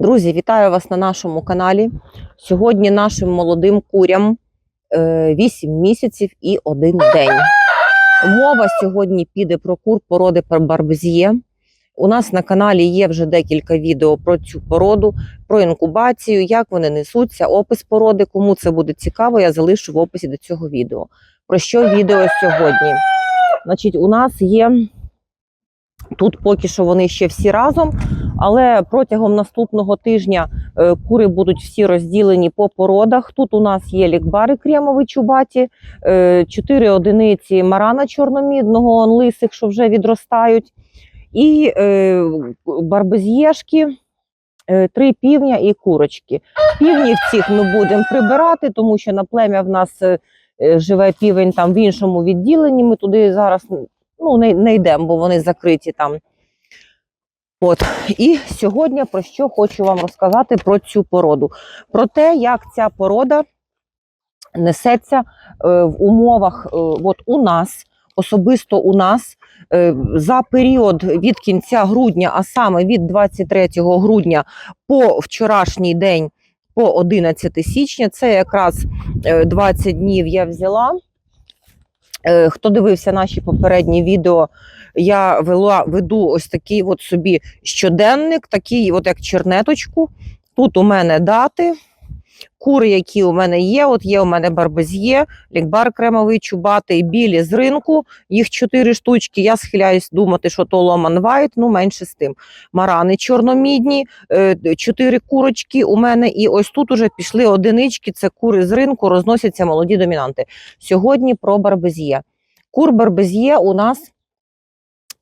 Друзі, вітаю вас на нашому каналі. Сьогодні нашим молодим курям е, 8 місяців і 1 день. Мова сьогодні піде про кур породи барбезє. У нас на каналі є вже декілька відео про цю породу, про інкубацію, як вони несуться, опис породи. Кому це буде цікаво, я залишу в описі до цього відео. Про що відео сьогодні? Значить, у нас є тут поки що вони ще всі разом, але протягом наступного тижня е, кури будуть всі розділені по породах. Тут у нас є лікбари кремові чубаті, е, чотири одиниці марана чорномідного, лисих, що вже відростають, і е, барбезєшки, е, три півня і курочки. Півнів цих ми будемо прибирати, тому що на плем'я в нас е, е, живе півень там в іншому відділенні. Ми туди зараз ну, не, не йдемо, бо вони закриті там. От і сьогодні про що хочу вам розказати про цю породу. Про те, як ця порода несеться е, в умовах, е, от у нас, особисто у нас, е, за період від кінця грудня, а саме від 23 грудня по вчорашній день, по 11 січня, це якраз е, 20 днів я взяла. Е, Хто дивився наші попередні відео, я вела, веду ось такий от собі щоденник, такий, от як чернеточку. Тут у мене дати, кури, які у мене є. От є у мене барбезє, лікбар кремовий, чубатий, білі з ринку. Їх чотири штучки. Я схиляюсь думати, що то ломан вайт, ну менше з тим. Марани чорномідні, е, чотири курочки у мене. І ось тут уже пішли одинички. Це кури з ринку, розносяться молоді домінанти. Сьогодні про барбезє. Кур барбезє у нас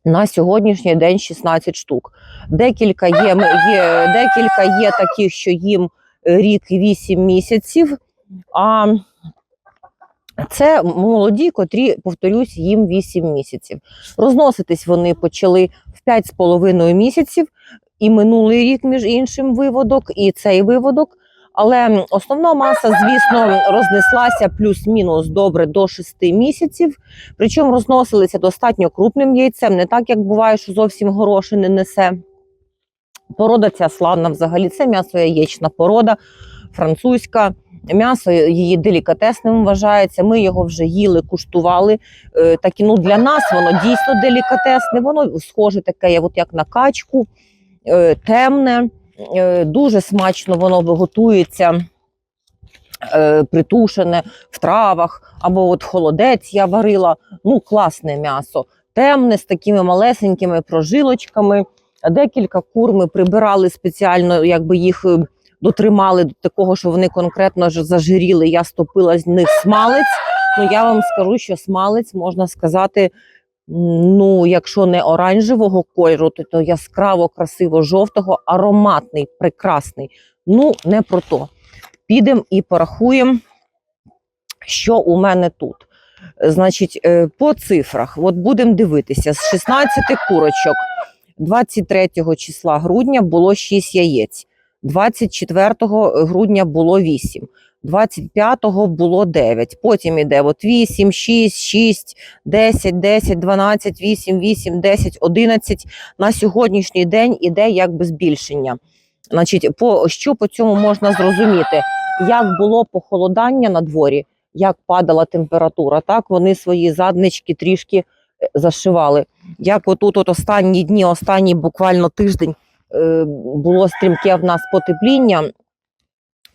на сьогоднішній день 16 штук. Декілька є, є, декілька є таких, що їм рік і 8 місяців. А це молоді, котрі, повторюсь, їм 8 місяців. Розноситись вони почали в 5,5 місяців, і минулий рік, між іншим, виводок, і цей виводок. Але основна маса, звісно, рознеслася плюс-мінус добре до 6 місяців. Причому розносилися достатньо крупним яйцем, не так, як буває, що зовсім гороші не несе. Порода ця славна взагалі. Це м'ясо яєчна порода, французька. М'ясо її делікатесним вважається. Ми його вже їли, куштували. Е, так ну, для нас воно дійсно делікатесне. Воно схоже таке, от як на качку, е, темне, е, дуже смачно воно готується. е, Притушене в травах, або от холодець я варила. Ну, класне м'ясо, темне з такими малесенькими прожилочками. Декілька кур ми прибирали спеціально, якби їх е, дотримали до такого, що вони конкретно зажиріли. Я стопила з них смалець. Ну я вам скажу, що смалець можна сказати. Ну, якщо не оранжевого кольору, то, то яскраво, красиво жовтого, ароматний, прекрасний. Ну, не про то. Підемо і порахуємо, що у мене тут. Значить, е, по цифрах, от будемо дивитися, з 16 курочок 23 числа грудня було 6 яєць, 24 грудня було 8, 25 було 9. Потім іде от 8, 6, 6, 10, 10, 12, 8, 8, 10, 11. На сьогоднішній день іде якби збільшення. Значить, по, що по цьому можна зрозуміти? Як було похолодання на дворі, як падала температура, так вони свої заднички трішки е, зашивали як отут от останні дні, останній буквально тиждень е, було стрімке в нас потепління,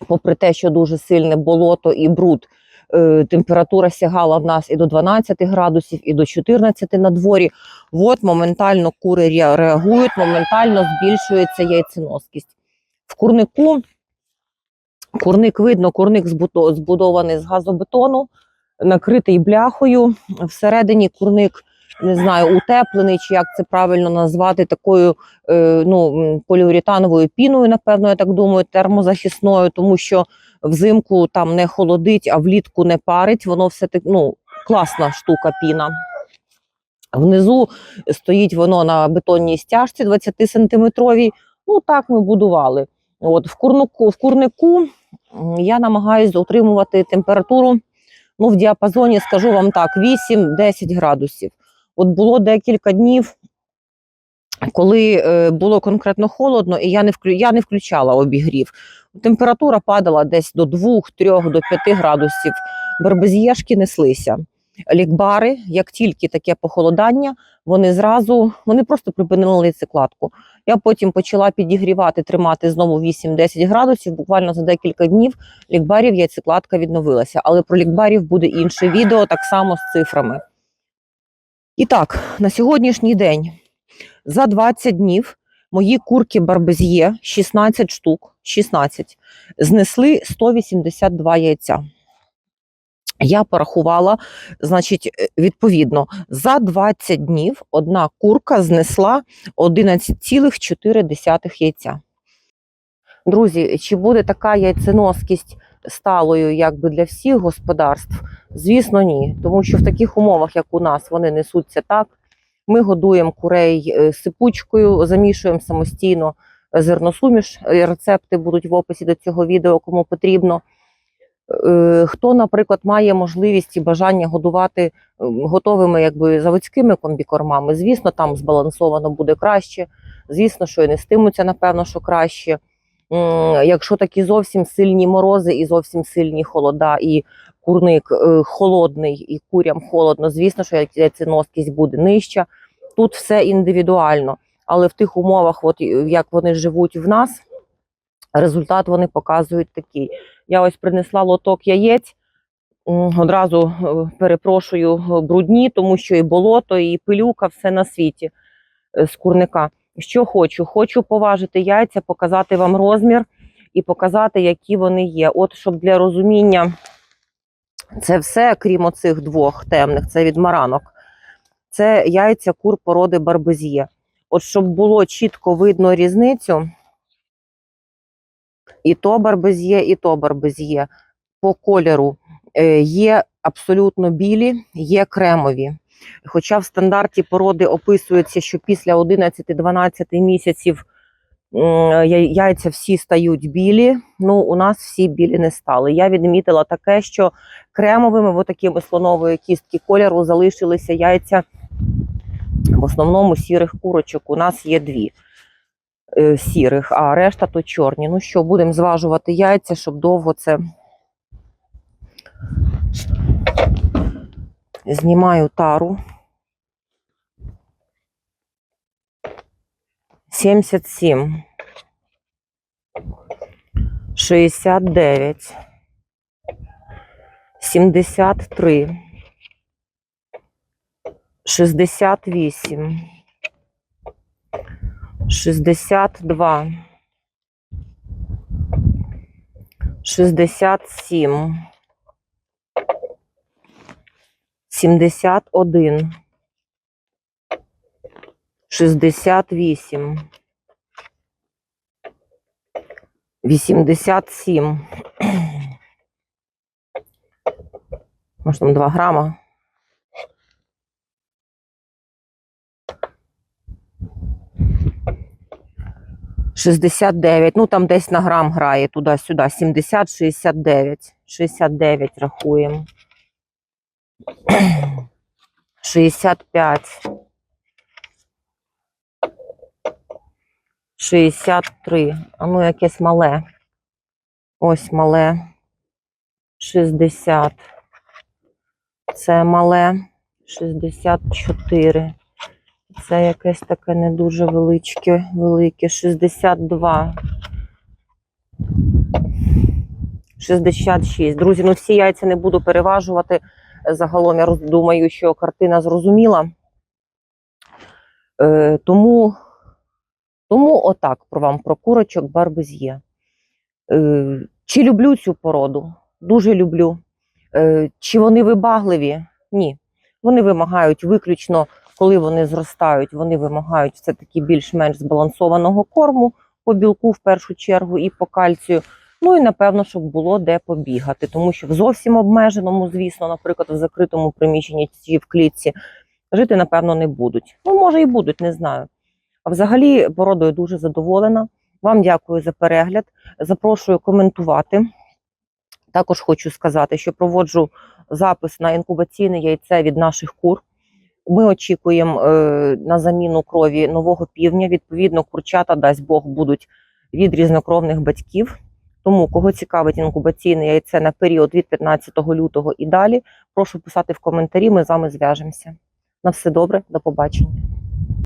попри те, що дуже сильне болото і бруд. е, Температура сягала в нас і до 12 градусів, і до 14 на дворі. От моментально кури реагують, моментально збільшується яйценоскість. В курнику курник видно, курник збудований з газобетону, накритий бляхою. Всередині курник не знаю, утеплений, чи як це правильно назвати, такою е, ну, поліуретановою піною, напевно, я так думаю, термозахисною, тому що взимку там не холодить, а влітку не парить. Воно все так, ну, класна штука піна. Внизу стоїть воно на бетонній стяжці 20-сантиметровій. Ну, так ми будували. От, в, курнику, в курнику я намагаюся утримувати температуру ну, в діапазоні, скажу вам так, 8-10 градусів. От було декілька днів, коли е, було конкретно холодно, і я не вклю... я не включала обігрів. Температура падала десь до 2, 3, до 5 градусів. Барбезєшки неслися. Лікбари, як тільки таке похолодання, вони зразу вони просто припинили лейцикладку. Я потім почала підігрівати, тримати знову 8-10 градусів. Буквально за декілька днів лікбарів яйцекладка відновилася. Але про лікбарів буде інше відео, так само з цифрами. І так, на сьогоднішній день за 20 днів мої курки Барбез'є 16 штук, 16, знесли 182 яйця. Я порахувала, значить, е, відповідно, за 20 днів одна курка знесла 11,4 яйця. Друзі, чи буде така яйценоскість сталою якби для всіх господарств? Звісно, ні. Тому що в таких умовах, як у нас, вони несуться так. Ми годуємо курей е, сипучкою, замішуємо самостійно зерносуміш. Е, Рецепти будуть в описі до цього відео, кому потрібно. Е, Хто, наприклад, має можливість і бажання годувати е, готовими якби заводськими комбікормами, звісно, там збалансовано буде краще. Звісно, що і нестимуться, напевно, що краще. М, Якщо такі зовсім сильні морози і зовсім сильні холода, і курник е, холодний, і курям холодно, звісно, що яйценоскість буде нижча. Тут все індивідуально. Але в тих умовах, от, е, як вони живуть в нас, результат вони показують такий. Я ось принесла лоток яєць. Одразу е, перепрошую е, брудні, тому що і болото, і пилюка, все на світі е, з курника. Що хочу? Хочу поважити яйця, показати вам розмір і показати, які вони є. От щоб для розуміння, це все, крім оцих двох темних, це від маранок. Це яйця кур породи барбезє. От щоб було чітко видно різницю, і то барбезє, і то барбезє по кольору е, є абсолютно білі, є кремові. Хоча в стандарті породи описується, що після 11-12 місяців яйця всі стають білі. Ну, у нас всі білі не стали. Я відмітила таке, що кремовими, от такими слонової кістки кольору, залишилися яйця в основному сірих курочок. У нас є дві е, сірих, а решта то чорні. Ну що, будемо зважувати яйця, щоб довго це. Знімаю тару. 77. 69. 73. 68. 62. 67. 71. 68. 87. Може, там 2 грама. Шістдесят дев'ять, ну там десь на грам грає туди-сюди. Сімдесят, шістдесят дев'ять. Шістдесят дев'ять рахуємо. Шістдесят п'ять. Шістдесят три. А ну якесь мале. Ось мале. Шістдесят. Це мале. Шістдесят чотири. Це якесь таке не дуже величке, велике. 62. 66. Друзі, ну всі яйця не буду переважувати. Загалом я думаю, що картина зрозуміла. Е, тому, тому отак про вам про курочок барбез'є. Е, чи люблю цю породу? Дуже люблю. Е, чи вони вибагливі? Ні. Вони вимагають виключно, коли вони зростають, вони вимагають все-таки більш-менш збалансованого корму по білку в першу чергу і по кальцію. Ну і напевно, щоб було де побігати, тому що в зовсім обмеженому, звісно, наприклад, в закритому приміщенні чи в клітці жити, напевно, не будуть. Ну, може, і будуть, не знаю. А взагалі породою дуже задоволена. Вам дякую за перегляд. Запрошую коментувати. Також хочу сказати, що проводжу запис на інкубаційне яйце від наших кур. Ми очікуємо е, на заміну крові нового півня. Відповідно, курчата, дасть Бог, будуть від різнокровних батьків. Тому, кого цікавить інкубаційне яйце на період від 15 лютого і далі, прошу писати в коментарі. Ми з вами зв'яжемося. На все добре, до побачення.